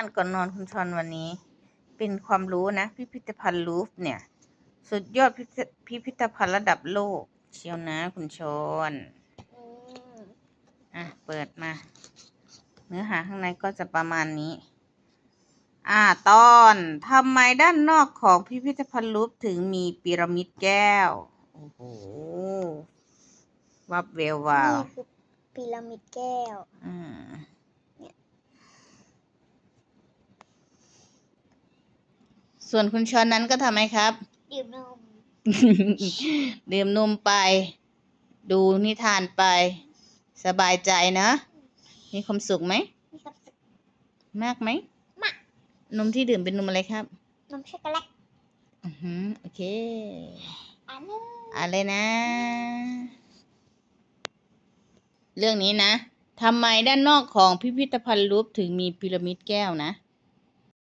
านก่อนนอนคุณชอนวันนี้ เป็นความรู้นะ พิพิธภัณฑ์ลูฟร์เนี่ย สุดยอดพิพิธพิพิธภัณฑ์ระดับโลก เชียวนะคุณชอนอืมอะ เปิดมา เนื้อหาข้างในก็จะประมาณนี้ อ่าตอนทำไมด้านนอกของพิพิธภัณฑ์ลูฟร์ถึงมีพีระมิดแก้ว โอ้โห วับเวววาวนี่คือพีระมิดแก้วอ่า ส่วนคุณชอนนั้นก็ทำไมครับ ดื่มนม ดื่มนมไป ดูนิทานไป สบายใจนะ มีความสุขไหม มีความสุขมากไหมมาก นมที่ดื่มเป็นนมอะไรครับ นมช็อกโกแลตอือหือโอเคอันนี้อะไรนะ เรื่องนี้นะทำไมด้านนอกของพิพิธภัณฑ์ลูฟร์ถึงมีพีระมิดแก้วนะ